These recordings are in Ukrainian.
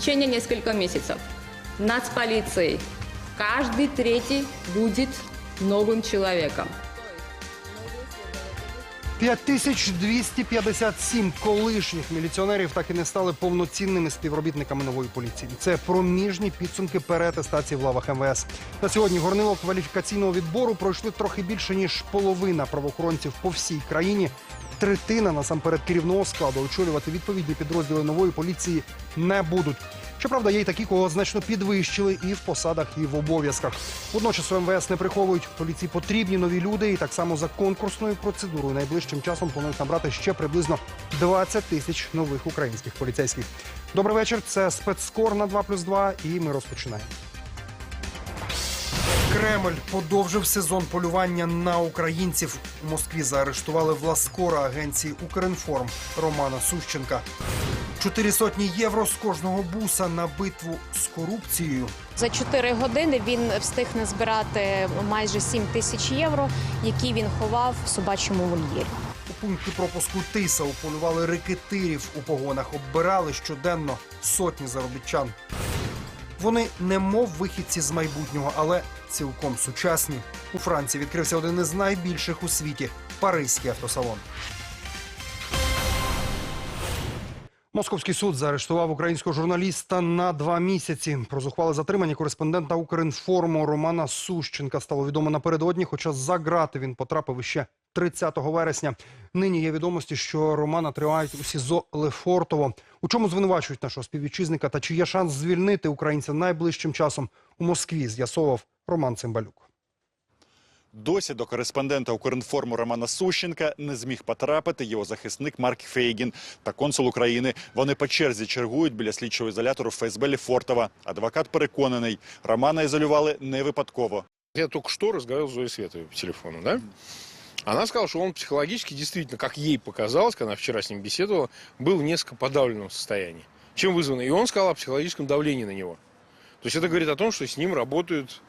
течение нескольких месяцев нацполицией каждый третий будет новым человеком. 5257 колишніх міліціонерів так і не стали повноцінними співробітниками нової поліції. Це проміжні підсумки переатестації в лавах МВС. На сьогодні горнило кваліфікаційного відбору пройшли трохи більше ніж половина правоохоронців по всій країні. Третина насамперед керівного складу очолювати відповідні підрозділи нової поліції не будуть. Щоправда, є й такі, кого значно підвищили і в посадах, і в обов'язках. Водночас у МВС не приховують. Поліції потрібні нові люди, і так само за конкурсною процедурою найближчим часом планують набрати ще приблизно 20 тисяч нових українських поліцейських. Добрий вечір. Це спецскор на 2 плюс 2 і ми розпочинаємо. Кремль подовжив сезон полювання на українців. У Москві заарештували власкора агенції Укрінформ Романа Сущенка. Чотири сотні євро з кожного буса на битву з корупцією. За 4 години він встиг назбирати майже 7 тисяч євро, які він ховав в собачому вольєрі. У пункті пропуску Тиса уполювали рекетирів у погонах, оббирали щоденно сотні заробітчан. Вони не мов вихідці з майбутнього, але цілком сучасні. У Франції відкрився один із найбільших у світі паризький автосалон. Московський суд заарештував українського журналіста на два місяці. Про зухвале затримання кореспондента Укрінформу Романа Сущенка стало відомо напередодні, хоча за грати він потрапив іще 30 вересня. Нині є відомості, що Романа тривають у СІЗО Лефортово. У чому звинувачують нашого співвітчизника та чи є шанс звільнити українця найближчим часом у Москві, з'ясовував Роман Цимбалюк. Досі до кореспондента Укрінформу Романа Сущенка не зміг потрапити його захисник Марк Фейгін та консул України. Вони по черзі чергують біля слідчого ізолятору ФСБ Лефортова. Адвокат переконаний, Романа ізолювали не випадково. Я только что разговаривал с Зоей Световой по телефону, да? Она сказала, что он психологически действительно, как ей показалось, когда она вчера с ним беседовала, был в несколько подавленном состоянии. Чем вызвано? И он сказал о психологическом давлении на него. То есть это говорит о том, что с ним работают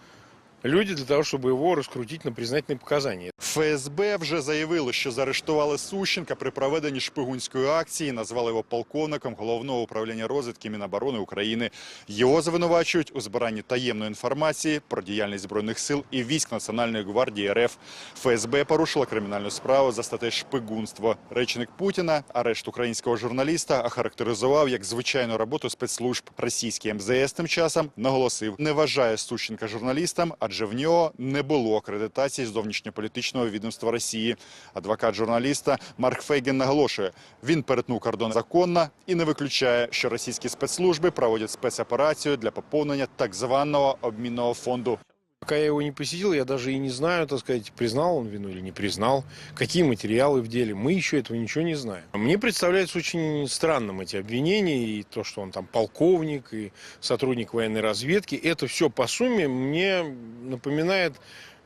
люди для того, чтобы его раскрутить на признательные показания. ФСБ вже заявило, що заарештували Сущенка при проведенні шпигунської акції. Назвали його полковником головного управління розвідки Міноборони України. Його звинувачують у збиранні таємної інформації про діяльність збройних сил і військ Національної гвардії РФ. ФСБ порушила кримінальну справу за статтею шпигунство. Речник Путіна арешт українського журналіста охарактеризував як звичайну роботу спецслужб. Російський МЗС тим часом наголосив, не вважає Сущенка журналістом, адже в нього не було акредитації зовнішньополітичного відомства Росії. Адвокат журналіста Марк Фейген наголошує, він перетнув кордон законно і не виключає, що російські спецслужби проводять спецоперацію для поповнення так званого обмінного фонду. Пока я его не посетил, я даже и не знаю, так сказать, признал он вину или не признал, какие материалы в деле. Мы еще этого ничего не знаем. Мне представляется очень странным эти обвинения и то, что он там полковник и сотрудник военной разведки. Это все по сумме мне напоминает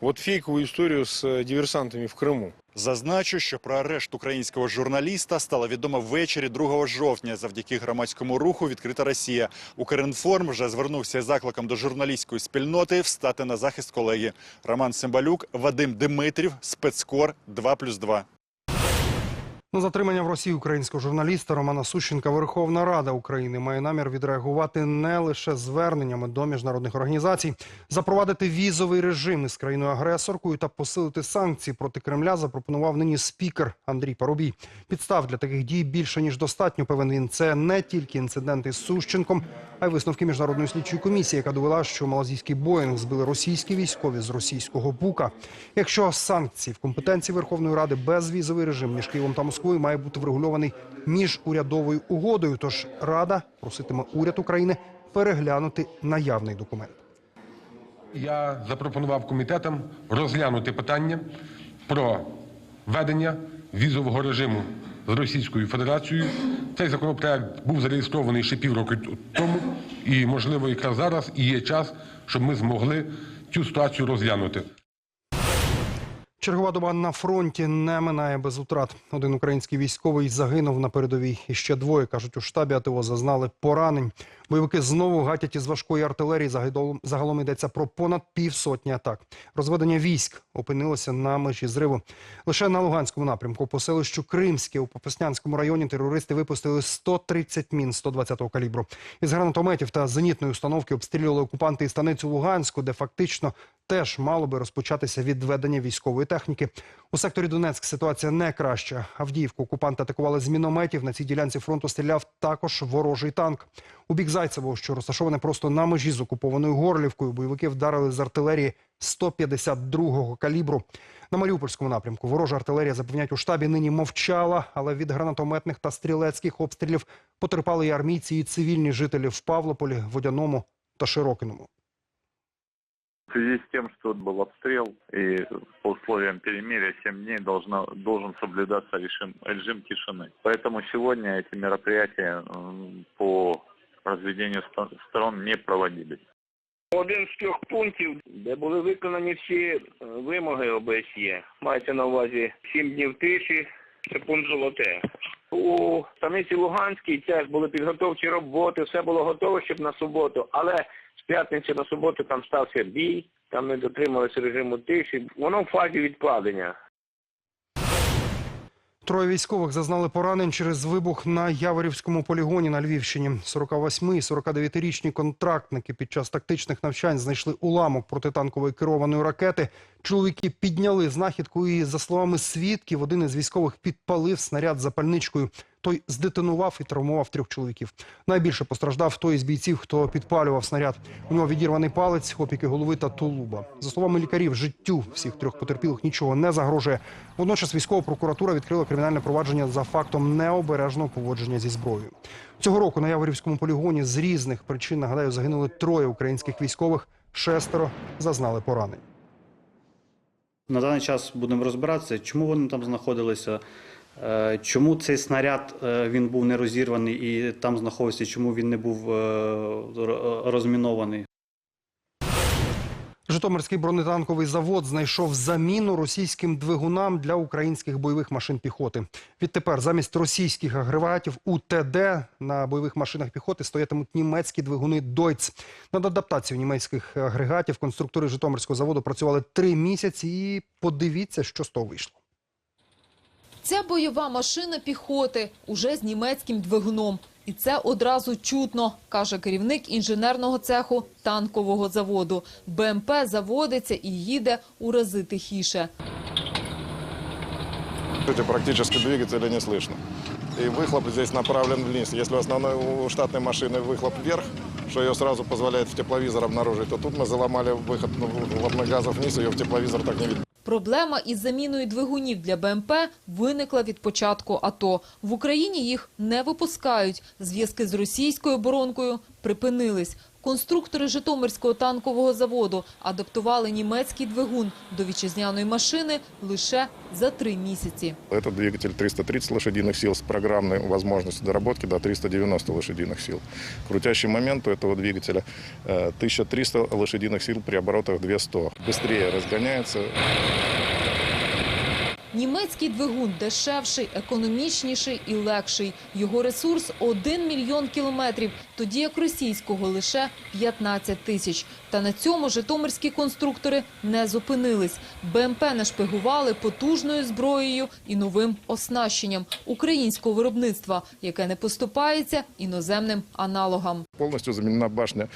вот фейкову історію з э, диверсантами в Криму. Зазначу, що про арешт українського журналіста стало відомо ввечері 2 жовтня завдяки громадському руху «Відкрита Росія». Укрінформ вже звернувся закликом до журналістської спільноти встати на захист колеги. Роман Симбалюк, Вадим Димитрів, спецкор 2+,2. На затримання в Росії українського журналіста Романа Сущенка Верховна Рада України має намір відреагувати не лише зверненнями до міжнародних організацій, запровадити візовий режим із країною-агресоркою та посилити санкції проти Кремля. Запропонував нині спікер Андрій Парубій. Підстав для таких дій більше ніж достатньо. Певен він це не тільки інциденти з Сущенком, а й висновки міжнародної слідчої комісії, яка довела, що малазійський Боїнг збили російські військові з російського бука. Якщо санкції в компетенції Верховної Ради безвізовий режим між Києвом та Москвою має бути врегульований міжурядовою угодою. Тож Рада проситиме уряд України переглянути наявний документ. Я запропонував комітетам розглянути питання про введення візового режиму з Російською Федерацією. Цей законопроект був зареєстрований ще півроку тому, і, можливо, якраз зараз і є час, щоб ми змогли цю ситуацію розглянути. Чергова доба на фронті не минає без утрат. Один український військовий загинув на передовій. І ще двоє, кажуть, у штабі АТО зазнали поранень. Бойовики знову гатять із важкої артилерії. Загалом- йдеться про понад півсотні атак. Розведення військ опинилося на межі зриву. Лише на Луганському напрямку по селищу Кримське у Попаснянському районі терористи випустили 130 мін 120-го калібру. Із гранатометів та зенітної установки обстрілювали окупанти і станицю Луганську, де фактично теж мало би розпочатися відведення військової техніки. У секторі Донецьк ситуація не краща. Авдіївку окупанти атакували з мінометів. На цій ділянці фронту стріляв також ворожий танк. У бік Зайцевого, що розташоване просто на межі з окупованою Горлівкою, бойовики вдарили з артилерії 152-го калібру. На Маріупольському напрямку ворожа артилерія, запевняють у штабі, нині мовчала, але від гранатометних та стрілецьких обстрілів потерпали і армійці, і цивільні жителі в Павлополі, Водяному та Широкиному. В связи с тем, что был обстрел и по условиям перемирия 7 дней должно, должен соблюдаться режим, режим тишины. Поэтому сегодня эти мероприятия м, по разведению ста- сторон не проводились. Один з трьох пунктів, де були виконані всі е, вимоги ОБСЄ. Мається на увазі 7 днів тиші, це пункт золоте. У станиці Луганській теж були підготовчі роботи, все було готово, щоб на суботу, але з п'ятниці на суботу там стався бій, там не дотрималися режиму тиші. Воно в фазі відкладення. Троє військових зазнали поранень через вибух на Яворівському полігоні на Львівщині. 48 і 49-річні контрактники під час тактичних навчань знайшли уламок протитанкової керованої ракети. Чоловіки підняли знахідку і, за словами свідків, один із військових підпалив снаряд запальничкою. Той здетонував і травмував трьох чоловіків. Найбільше постраждав той із бійців, хто підпалював снаряд. У нього відірваний палець, опіки голови та тулуба. За словами лікарів, життю всіх трьох потерпілих нічого не загрожує. Водночас військова прокуратура відкрила кримінальне провадження за фактом необережного поводження зі зброєю. Цього року на Яворівському полігоні з різних причин, нагадаю, загинули троє українських військових, шестеро зазнали поранень. На даний час будемо розбиратися, чому вони там знаходилися, чому цей снаряд е, він був не розірваний і там знаходився, чому він не був е, розмінований. Житомирський бронетанковий завод знайшов заміну російським двигунам для українських бойових машин піхоти. Відтепер замість російських агрегатів УТД на бойових машинах піхоти стоятимуть німецькі двигуни Дойц. Над адаптацією німецьких агрегатів конструктори Житомирського заводу працювали три місяці. І подивіться, що з того вийшло. Ця бойова машина піхоти уже з німецьким двигуном. І це одразу чутно, каже керівник інженерного цеху танкового заводу. БМП заводиться і їде у рази тихіше. Эти практически двигателя не слышно. И выхлоп здесь направлен вниз. Если у основной у штатной машины выхлоп вверх, что ее сразу позволяет в тепловизор обнаружить, то тут мы заломали выход ну, выхлопных газов вниз, ее в тепловизор так не видно. Проблема із заміною двигунів для БМП виникла від початку АТО. В Україні їх не випускають. Зв'язки з російською оборонкою припинились. Конструктори Житомирського танкового заводу адаптували німецький двигун до вітчизняної машини лише за три місяці. Это двигатель 330 лошадиных сил с программной возможностью доработки до 390 лошадиных сил. Крутящий момент у этого двигателя э, 1300 лошадиных сил при оборотах 200. Быстрее разгоняется, Німецький двигун дешевший, економічніший і легший. Його ресурс – 1 мільйон кілометрів, тоді як російського лише 15 тисяч. Та на цьому житомирські конструктори не зупинились. БМП нашпигували потужною зброєю і новим оснащенням українського виробництва, яке не поступається іноземним аналогам. Полностью заменена башня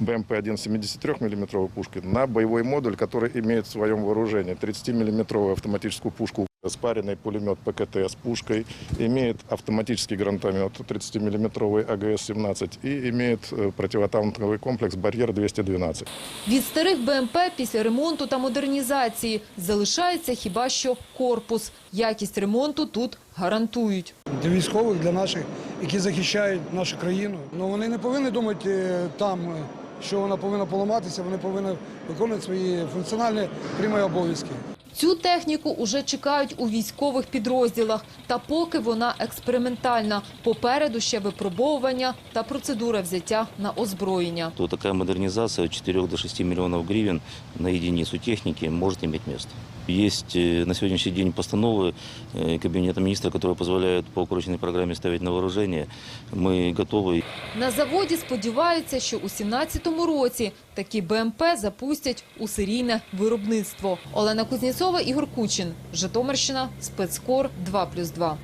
БМП-1 73 мм пушки на боевой модуль, который имеет в своем вооружении 30-мм автоматическую пушку, спаренный пулемет ПКТ с пушкой, имеет автоматический гранатомет 30-мм АГС-17 и имеет э, противотанковый комплекс «Барьер-212». Від старих БМП після ремонту та модернізації залишається хіба що корпус. Якість ремонту тут гарантують. для військових, для наших, які захищають нашу країну. Ну вони не повинні думати е, там, е, що вона повинна поламатися. Вони повинні виконувати свої функціональні прямі обов'язки. Цю техніку уже чекають у військових підрозділах. Та поки вона експериментальна. Попереду ще випробовування та процедура взяття на озброєння. то такая модернизация от 4 до 6 миллионов гривен на единицу техники может иметь место. Есть э, на сегодняшний день постановы э, Кабинета министра, которые позволяют по укороченной программе ставить на вооружение. Мы готовы. На заводі сподіваються, що у 17-му році такі БМП запустять у серійне виробництво. Олена Кузнєцова, Ігор Кучин, Житомирщина, спецкор 2+,2.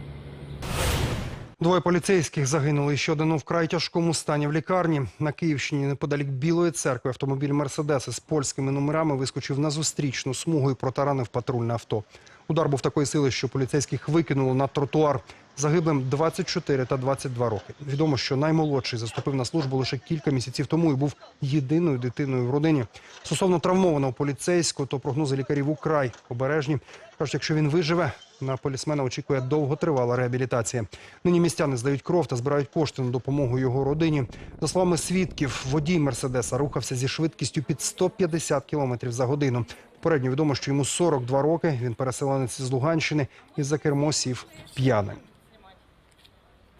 Двоє поліцейських загинули. Ще один у вкрай тяжкому стані в лікарні. На Київщині неподалік Білої церкви автомобіль «Мерседес» із польськими номерами вискочив на зустрічну смугу і протаранив патрульне авто. Удар був такої сили, що поліцейських викинуло на тротуар. Загиблим 24 та 22 роки. Відомо, що наймолодший заступив на службу лише кілька місяців тому і був єдиною дитиною в родині. Стосовно травмованого поліцейського, то прогнози лікарів украй обережні. Кажуть, якщо він виживе, на полісмена очікує довготривала реабілітація. Нині містяни здають кров та збирають кошти на допомогу його родині. За словами свідків, водій Мерседеса рухався зі швидкістю під 150 км за годину. Попередньо відомо, що йому 42 роки. Він переселенець з Луганщини і за кермо сів п'яним.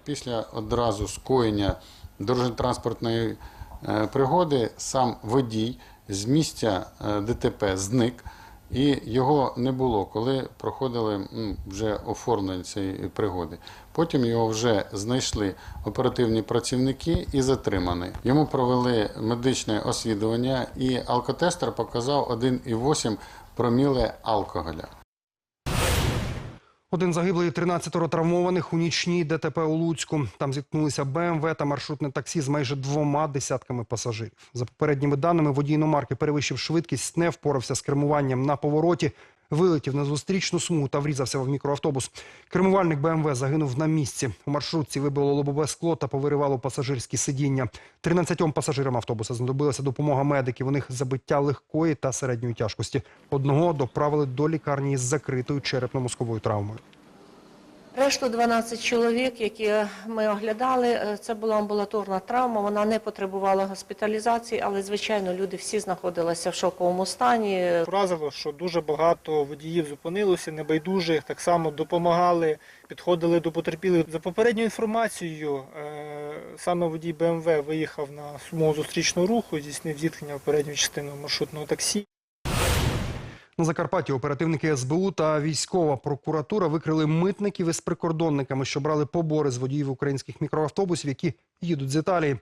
Після одразу скоєння дорожньо-транспортної е, пригоди сам водій з місця е, ДТП зник, і його не було, коли проходили вже оформлення цієї пригоди. Потім його вже знайшли оперативні працівники і затриманий. Йому провели медичне освідування, і алкотестер показав 1,8 проміле алкоголя. Один загиблий, 13 травмованих у нічній ДТП у Луцьку. Там зіткнулися БМВ та маршрутне таксі з майже двома десятками пасажирів. За попередніми даними, водій номарки перевищив швидкість, не впорався з кермуванням на повороті, вилетів на зустрічну смугу та врізався в мікроавтобус. Кермувальник БМВ загинув на місці. У маршрутці вибило лобове скло та повиривало пасажирські сидіння. 13 пасажирам автобуса знадобилася допомога медиків. У них забиття легкої та середньої тяжкості. Одного доправили до лікарні із закритою черепно-мозковою травмою. Решту 12 чоловік, які ми оглядали, е, це була амбулаторна травма. Вона не потребувала госпіталізації, але звичайно люди всі знаходилися в шоковому стані. Вразило, що дуже багато водіїв зупинилося, небайдужих, так само допомагали, підходили до потерпілих. За попередньою інформацією, е, саме водій БМВ виїхав на смугу зустрічного руху, здійснив зіткнення в передню частину маршрутного таксі. На Закарпатті оперативники СБУ та військова прокуратура викрили митників із прикордонниками, що брали побори з водіїв українських мікроавтобусів, які їдуть з Італії.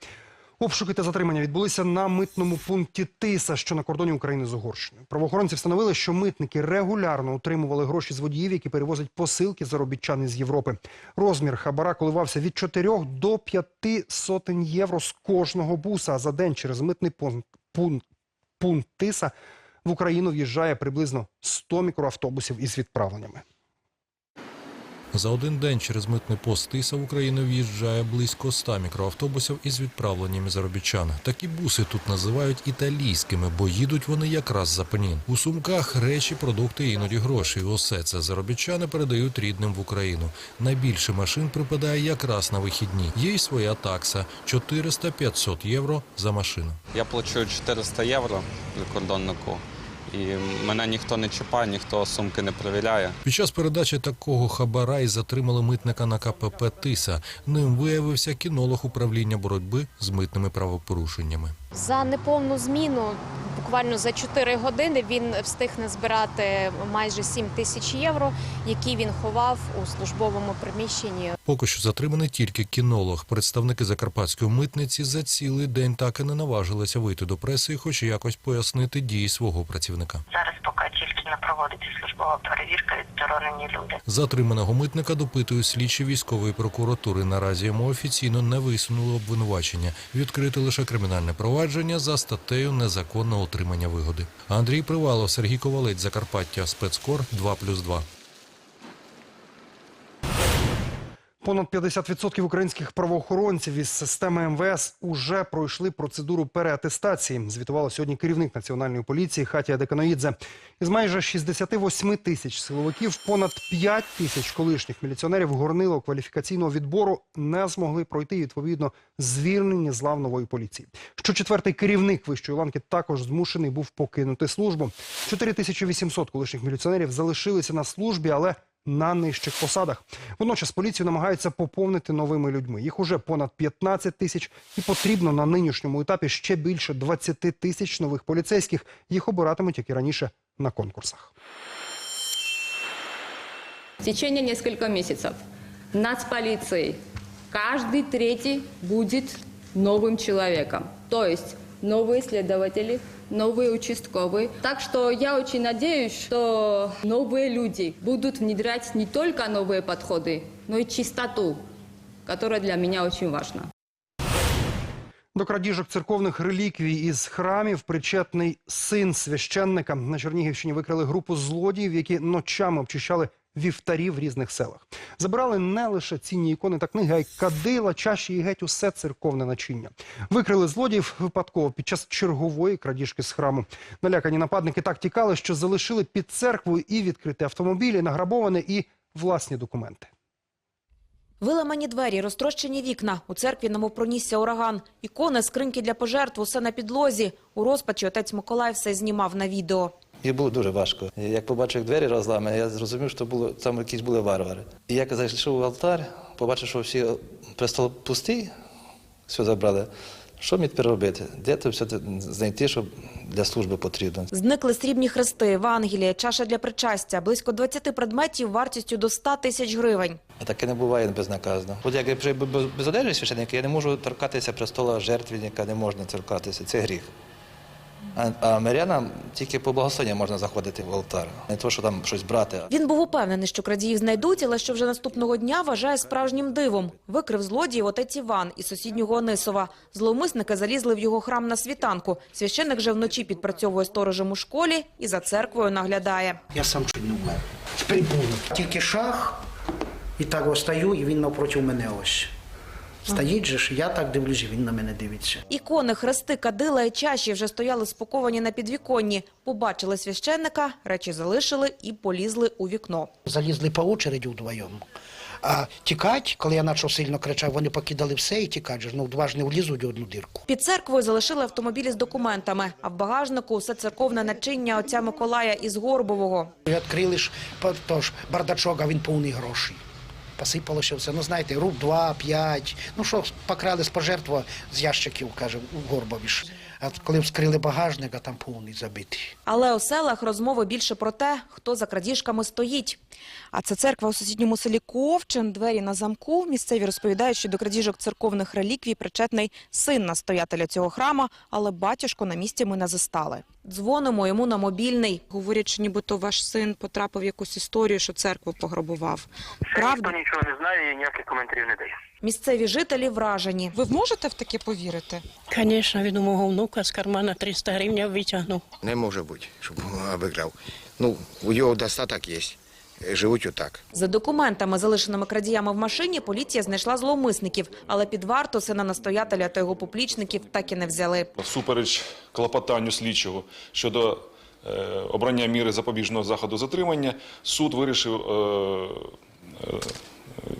Обшуки та затримання відбулися на митному пункті Тиса, що на кордоні України з Угорщиною. Правоохоронці встановили, що митники регулярно отримували гроші з водіїв, які перевозять посилки заробітчан із Європи. Розмір хабара коливався від 4 до 5 сотень євро з кожного буса. А за день через митний пункт, пункт, пункт Тиса в Україну в'їжджає приблизно 100 мікроавтобусів із відправленнями. За один день через митний пост Тиса в Україну в'їжджає близько 100 мікроавтобусів із відправленнями заробітчан. Такі буси тут називають італійськими, бо їдуть вони якраз за пенін. У сумках речі, продукти, іноді гроші. Усе це заробітчани передають рідним в Україну. Найбільше машин припадає якраз на вихідні. Є й своя такса 400-500 євро за машину. Я плачу 400 євро прикордоннику, і мене ніхто не чіпає, ніхто сумки не перевіряє. Під час передачі такого хабара і затримали митника на КПП Тиса. Ним виявився кінолог управління боротьби з митними правопорушеннями. За неповну зміну, буквально за 4 години, він встиг назбирати майже 7 тисяч євро, які він ховав у службовому приміщенні. Поки що затриманий тільки кінолог. Представники закарпатської митниці за цілий день так і не наважилися вийти до преси і хоч якось пояснити дії свого працівника. Зараз поки тільки не проводиться службова перевірка відсторонені люди. Затриманого митника допитують слідчі військової прокуратури. Наразі йому офіційно не висунули обвинувачення. Відкрити лише кримінальне провадження за статтею незаконне отримання вигоди. Андрій Привалов, Сергій Ковалець, Закарпаття, спецкор 2+,2. Понад 50% українських правоохоронців із системи МВС уже пройшли процедуру переатестації. Звітувала сьогодні керівник національної поліції Хатія Деканоїдзе. Із майже 68 тисяч силовиків понад 5 тисяч колишніх міліціонерів горнило кваліфікаційного відбору не змогли пройти відповідно звільнені з лав нової поліції. Щочетвертий керівник вищої ланки також змушений був покинути службу. 4800 колишніх міліціонерів залишилися на службі, але на нижчих посадах. Водночас поліцію намагаються поповнити новими людьми. Їх уже понад 15 тисяч, і потрібно на нинішньому етапі ще більше 20 тисяч нових поліцейських. Їх обиратимуть, як і раніше, на конкурсах. течение нескольких месяцев нацполицией каждый третий будет новым человеком. То новые следователи, новые участковые. Так что я очень надеюсь, что новые люди будут внедрять не только новые подходы, но и чистоту, которая для меня очень важна. До крадіжок церковних реліквій із храмів причетний син священника. На Чернігівщині викрили групу злодіїв, які ночами обчищали вівтарі в різних селах. Забирали не лише цінні ікони та книги, а й кадила, чаші і геть усе церковне начиння. Викрили злодіїв випадково під час чергової крадіжки з храму. Налякані нападники так тікали, що залишили під церквою і відкриті автомобілі, награбоване і власні документи. Виламані двері, розтрощені вікна. У церкві немов пронісся ураган. Ікони, скриньки для пожертв, усе на підлозі. У розпачі отець Миколай все знімав на відео. І було дуже важко. Як побачив, як двері розламані, я зрозумів, що було, там якісь були варвари. І як зайшов в алтар, побачив, що всі престол пустий, все забрали. Що мені тепер робити? Де це все знайти, що для служби потрібно? Зникли срібні хрести, Евангелія, чаша для причастя. Близько 20 предметів вартістю до 100 тисяч гривень. А таке не буває безнаказано. От як я вже без- без одежі священника, я не можу торкатися престола жертвенника, не можна торкатися. Це гріх. А, мирянам тільки по благословенню можна заходити в алтар. Не то, що там щось брати. Він був упевнений, що крадіїв знайдуть, але що вже наступного дня вважає справжнім дивом. Викрив злодіїв отець Іван із сусіднього Онисова. Зловмисники залізли в його храм на світанку. Священник же вночі підпрацьовує сторожем у школі і за церквою наглядає. Я сам чуть не вмер. Тільки шах, і так ось стою, і він навпроти мене ось. Стоїть же ж, я так дивлюсь, він на мене дивиться. Ікони, хрести, кадила і чаші вже стояли спаковані на підвіконні. Побачили священника, речі залишили і полізли у вікно. Залізли по очереді вдвоєм. А тікать, коли я почав сильно кричав, вони покидали все і тікать. Ну, два ж не влізуть у одну дірку. Під церквою залишили автомобілі з документами, а в багажнику усе церковне начиння отця Миколая із Горбового. Відкрили ж тож, бардачок, а він повний грошей. Посипалося все. Ну, знаєте, руб два, п'ять. Ну що, покрали з пожертва з ящиків, каже, у Горбові. А коли вскрили багажник, а там повний забитий. Але у селах розмови більше про те, хто за крадіжками стоїть. А це церква у сусідньому селі Ковчин, двері на замку. Місцеві розповідають, що до крадіжок церковних реліквій причетний син настоятеля цього храма, але батюшку на місці ми не застали. Дзвонимо йому на мобільний. Говорять, що нібито ваш син потрапив в якусь історію, що церкву пограбував. Правда? Ніхто нічого не знає і ніяких коментарів не дає. Місцеві жителі вражені. Ви можете в таке повірити? Звісно, він у мого внука з кармана 300 гривень витягнув. Не може бути, щоб обіграв. Ну, у його достаток є. Живуть отак. За документами, залишеними крадіями в машині, поліція знайшла зловмисників, але під варту сина настоятеля та його поплічників так і не взяли. Всупереч клопотанню слідчого щодо е, обрання міри запобіжного заходу затримання, суд вирішив е, е,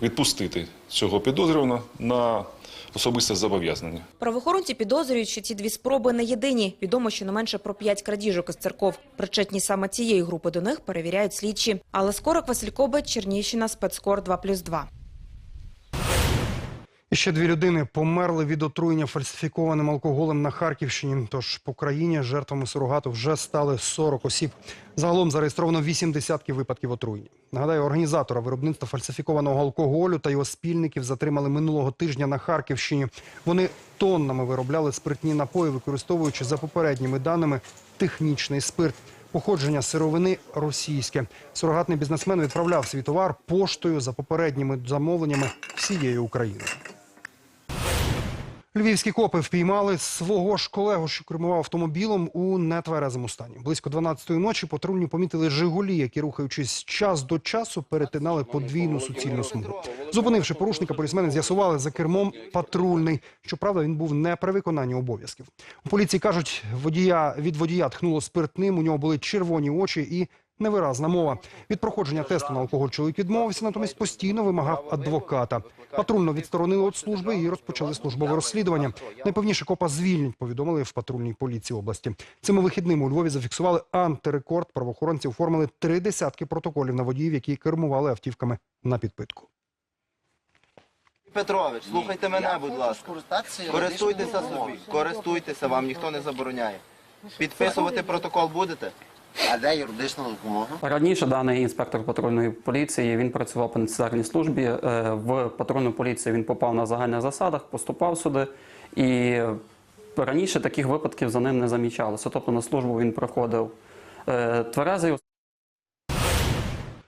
відпустити цього підозрюваного на особисте зобов'язання. Правоохоронці підозрюють, що ці дві спроби не єдині. Відомо, що не менше про п'ять крадіжок із церков. Причетні саме цієї групи до них перевіряють слідчі. Але скоро Василь Кобець, Чернігівщина, спецкор 2+,2. Ще дві людини померли від отруєння фальсифікованим алкоголем на Харківщині. Тож по країні жертвами сурогату вже стали 40 осіб. Загалом зареєстровано 8 десятків випадків отруєння. Нагадаю, організатора виробництва фальсифікованого алкоголю та його спільників затримали минулого тижня на Харківщині. Вони тоннами виробляли спиртні напої, використовуючи за попередніми даними технічний спирт. Походження сировини російське. Сурогатний бізнесмен відправляв свій товар поштою за попередніми замовленнями всієї України. Львівські копи впіймали свого ж колегу, що кермував автомобілем у нетверезому стані. Близько 12-ї ночі патрульні помітили «Жигулі», які, рухаючись час до часу, перетинали подвійну суцільну смугу. Зупинивши порушника, полісмени з'ясували за кермом патрульний. Щоправда, він був не при виконанні обов'язків. У поліції кажуть, водія від водія тхнуло спиртним. У нього були червоні очі і невиразна мова. Від проходження тесту на алкоголь чоловік відмовився, натомість постійно вимагав адвоката. Патрульно відсторонили від служби і розпочали службове розслідування. Найпевніше копа звільнять, повідомили в патрульній поліції області. Цими вихідними у Львові зафіксували антирекорд. Правоохоронці оформили три десятки протоколів на водіїв, які кермували автівками на підпитку. Петрович, слухайте мене, будь ласка. Користуйтеся собі, користуйтеся, вам ніхто не забороняє. Підписувати протокол будете? А де юридична допомога? Раніше даний інспектор патрульної поліції він працював по necessарній службі. Е, В патрульну поліцію він попав на загальних засадах, поступав сюди. І раніше таких випадків за ним не замічалося. Тобто на службу він приходив е, тверезий.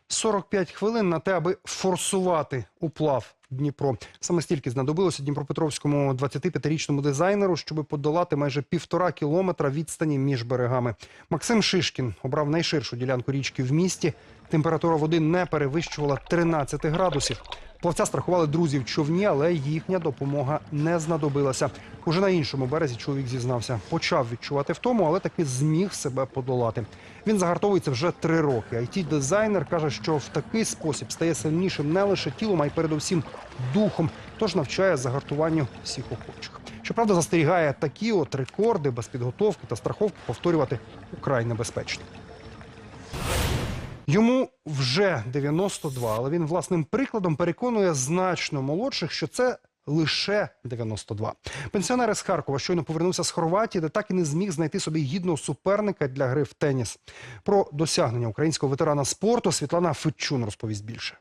45 хвилин на те, аби форсувати уплав в Дніпро. Саме стільки знадобилося Дніпропетровському 25-річному дизайнеру, щоб подолати майже півтора кілометра відстані між берегами. Максим Шишкін обрав найширшу ділянку річки в місті. Температура води не перевищувала 13 градусів. Плавця страхували друзів в човні, але їхня допомога не знадобилася. Уже на іншому березі чоловік зізнався, почав відчувати втому, але таки зміг себе подолати. Він загартовується вже три роки. it дизайнер каже, що в такий спосіб стає сильнішим не лише тілом, а й передусім духом. Тож навчає загартуванню всіх охочих. Щоправда, застерігає такі от рекорди без підготовки та страховки повторювати украй небезпечно. Йому вже 92, але він власним прикладом переконує значно молодших, що це лише 92. Пенсіонер з Харкова щойно повернувся з Хорватії, де так і не зміг знайти собі гідного суперника для гри в теніс. Про досягнення українського ветерана спорту Світлана Федчун розповість більше.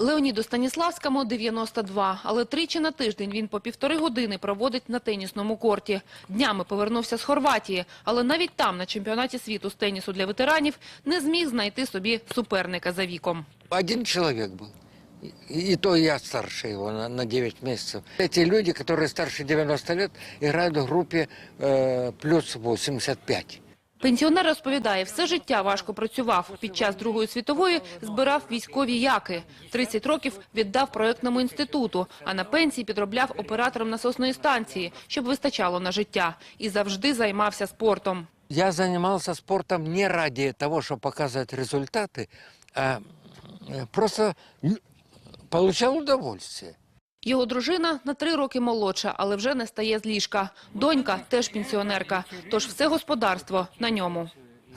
Леоніду Станіславському 92, але тричі на тиждень він по півтори години проводить на тенісному корті. Днями повернувся з Хорватії, але навіть там, на чемпіонаті світу з тенісу для ветеранів, не зміг знайти собі суперника за віком. Один человек был. И и то я старше его на, на 9 месяцев. Эти люди, которые старше 90 лет, играют в группе э, плюс 85. Пенсіонер розповідає, все життя важко працював. Під час Другої світової збирав військові яки. 30 років віддав проєктному інституту, а на пенсії підробляв оператором насосної станції, щоб вистачало на життя. І завжди займався спортом. Я занимался спортом не ради того, чтобы показывать результаты, а э, просто м, получал удовольствие. Його дружина на три роки молодша, але вже не стає з ліжка. Донька теж пенсіонерка, тож все господарство на ньому.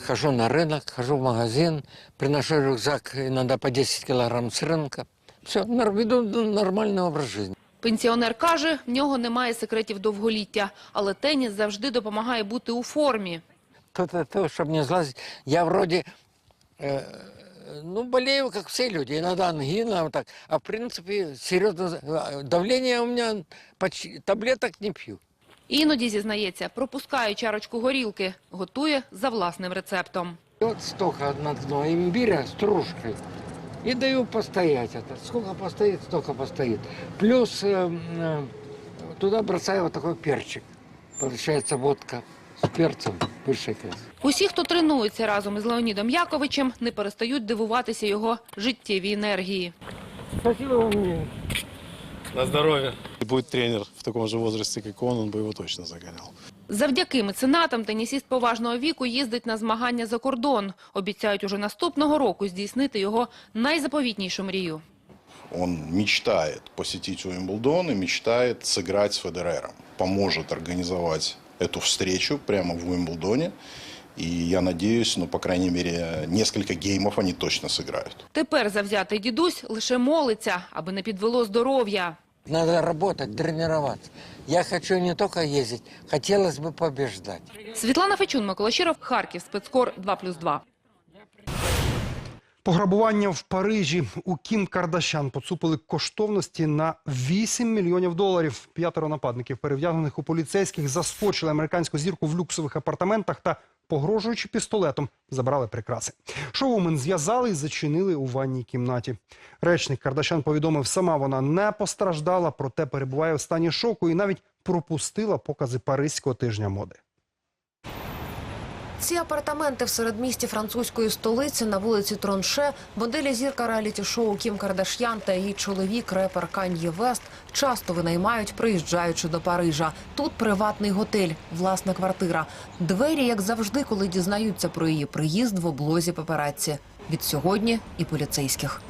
Хожу на рынок, хожу в магазин, приношу рюкзак иногда по 10 килограмм с рынка. Все, веду нормальный образ жизни. Пенсіонер каже, в нього немає секретів довголіття, але теніс завжди допомагає бути у формі. То-то, то, чтобы не сглазить. Я вроде, э, ну, болею, как все люди. Иногда ангина, вот так. А в принципе, серьезно, э, давление у меня почти, таблеток не пью. Іноді, зізнається, пропускає чарочку горілки, готує за власним рецептом. Вот столько на дно имбиря с трушкой. И даю постоять это. Сколько постоит, столько постоит. Плюс э, э, туда бросаю вот такой перчик. Получается водка с перцем высшей класс. Усі, хто тренується разом із Леонідом Яковичем, не перестають дивуватися його життєвій енергії. Спасибо вам. На здоровье. Будет тренер в таком же возрасте, как он, он бы его точно загонял. Завдяки меценатам тенісіст поважного віку їздить на змагання за кордон. Обіцяють уже наступного року здійснити його найзаповітнішу мрію. Он мечтает посетить Уимблдон и мечтает сыграть с Федерером. Поможет организовать эту встречу прямо в Уимблдоне. И я надеюсь, ну, по крайней мере, несколько геймов они точно сыграют. Тепер завзятий дідусь лише молиться, аби не підвело здоров'я. Надо работать, тренироваться. Я хочу не только ездить, хотелось бы побеждать. Світлана Фечун, Микола Щиров, Харків, спецкор 2+,2. Пограбування в Парижі у Кім Кардашян поцупили коштовності на 8 мільйонів доларів. П'ятеро нападників, перевдягнених у поліцейських, заскочили американську зірку в люксових апартаментах та, погрожуючи пістолетом, забрали прикраси. Шоумен зв'язали і зачинили у ванній кімнаті. Речник Кардашян повідомив, сама вона не постраждала, проте перебуває в стані шоку і навіть пропустила покази паризького тижня моди. Ці апартаменти в середмісті французької столиці на вулиці Тронше моделі зірка реаліті-шоу Кім Кардаш'ян та її чоловік, репер Кан'є Вест, часто винаймають, приїжджаючи до Парижа. Тут приватний готель, власна квартира. Двері, як завжди, коли дізнаються про її приїзд в облозі паперадці. Від сьогодні і поліцейських.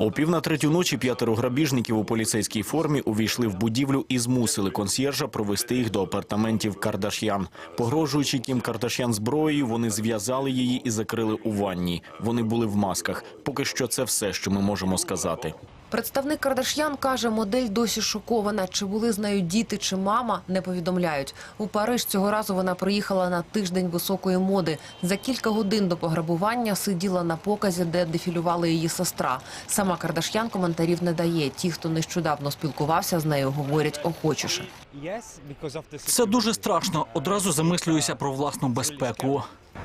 О пів на третю ночі п'ятеро грабіжників у поліцейській формі увійшли в будівлю і змусили консьєржа провести їх до апартаментів Кардаш'ян. Погрожуючи Кім Кардаш'ян зброєю, вони зв'язали її і закрили у ванні. Вони були в масках. Поки що це все, що ми можемо сказати. Представник Кардаш'ян каже, модель досі шокована. Чи були з нею діти чи мама, не повідомляють. У Париж цього разу вона приїхала на тиждень високої моди. За кілька годин до пограбування сиділа на показі, де дефілювала її сестра. Сама Кардаш'ян коментарів не дає. Ті, хто нещодавно спілкувався з нею, говорять охочіше. Це дуже страшно. Одразу замислююся про власну безпеку.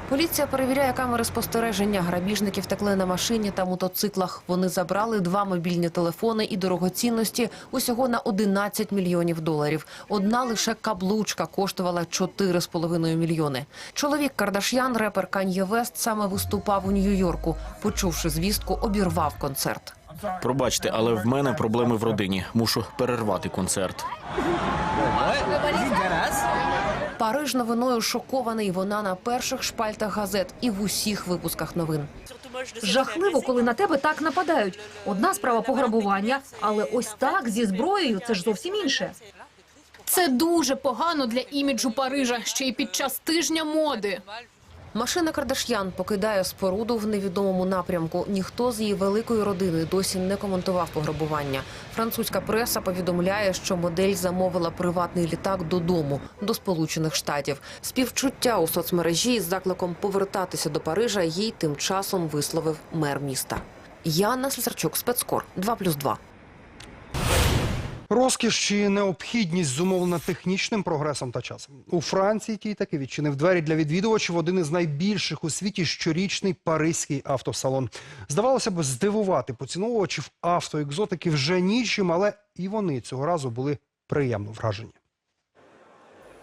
Поліція перевіряє камери спостереження. Грабіжники втекли на машині та мотоциклах. Вони забрали два мобільні телефони і дорогоцінності усього на 11 мільйонів доларів. Одна лише каблучка коштувала 4,5 мільйони. Чоловік Кардаш'ян, репер Кан'є Вест, саме виступав у Нью-Йорку. Почувши звістку, обірвав концерт. Пробачте, але в мене проблеми в родині. Мушу перервати концерт. Париж новиною шокований. Вона на перших шпальтах газет і в усіх випусках новин. Жахливо, коли на тебе так нападають. Одна справа пограбування, але ось так зі зброєю це ж зовсім інше. Це дуже погано для іміджу Парижа, ще й під час тижня моди. Машина Кардаш'ян покидає споруду в невідомому напрямку. Ніхто з її великої родини досі не коментував пограбування. Французька преса повідомляє, що модель замовила приватний літак додому до Сполучених Штатів. Співчуття у соцмережі із закликом повертатися до Парижа їй тим часом висловив мер міста. Яна Слесарчук, спецкор 2+,2. Розкіш чи необхідність зумовлена технічним прогресом та часом. У Франції Тій таки відчинив двері для відвідувачів один із найбільших у світі щорічний паризький автосалон. Здавалося б, здивувати поціновувачів автоекзотики вже нічим, але і вони цього разу були приємно вражені.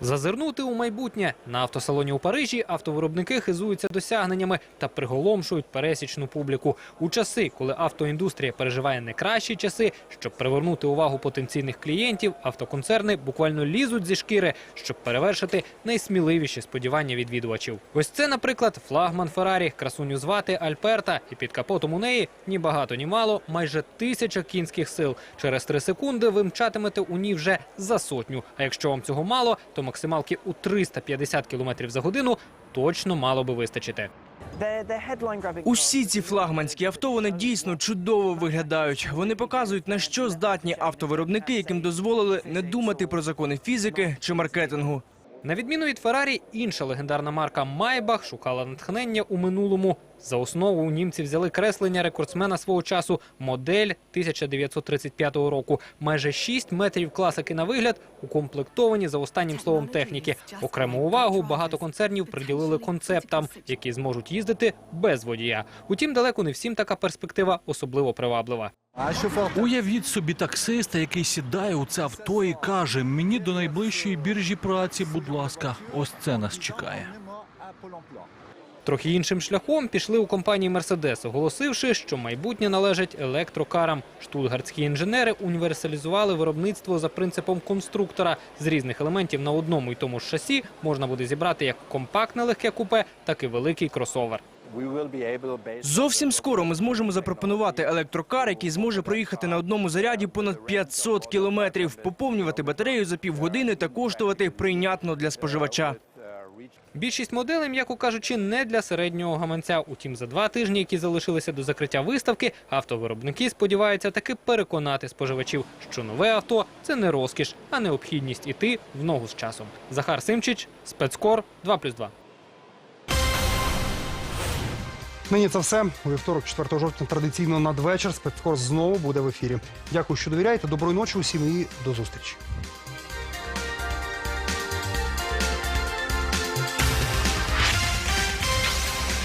Зазирнути у майбутнє на автосалоні у Парижі автовиробники хизуються досягненнями та приголомшують пересічну публіку у часи, коли автоіндустрія переживає не кращі часи. Щоб привернути увагу потенційних клієнтів, автоконцерни буквально лізуть зі шкіри, щоб перевершити найсміливіші сподівання відвідувачів. Ось це, наприклад, флагман Феррарі, красуню звати Альперта, і під капотом у неї ні багато, ні мало, майже тисяча кінських сил. Через три секунди ви мчатимете у ній вже за сотню. А якщо вам цього мало, то максималки у 350 км за годину точно мало би вистачити. Усі ці флагманські авто вони дійсно чудово виглядають. Вони показують на що здатні автовиробники, яким дозволили не думати про закони фізики чи маркетингу. На відміну від Феррарі, інша легендарна марка Майбах шукала натхнення у минулому. За основу німці взяли креслення рекордсмена свого часу модель 1935 року. Майже 6 метрів класики на вигляд, укомплектовані за останнім словом техніки. Окрему увагу багато концернів приділили концептам, які зможуть їздити без водія. Утім, далеко не всім така перспектива особливо приваблива. Уявіть собі таксиста, який сідає у це авто і каже: мені до найближчої біржі праці, будь ласка, ось це нас чекає. Трохи іншим шляхом пішли у компанії Мерседес, оголосивши, що майбутнє належить електрокарам. Штутгартські інженери універсалізували виробництво за принципом конструктора. З різних елементів на одному й тому ж шасі можна буде зібрати як компактне легке купе, так і великий кросовер. Зовсім скоро ми зможемо запропонувати електрокар, який зможе проїхати на одному заряді понад 500 кілометрів, поповнювати батарею за півгодини та коштувати прийнятно для споживача. Більшість моделей, м'яко кажучи, не для середнього гаманця. Утім, за два тижні, які залишилися до закриття виставки, автовиробники сподіваються таки переконати споживачів, що нове авто це не розкіш, а необхідність іти в ногу з часом. Захар Симчич, спецкор 2+,2. Нині це все. У вівторок, 4 жовтня, традиційно надвечір. Спецкор знову буде в ефірі. Дякую, що довіряєте. Доброї ночі усім і до зустрічі.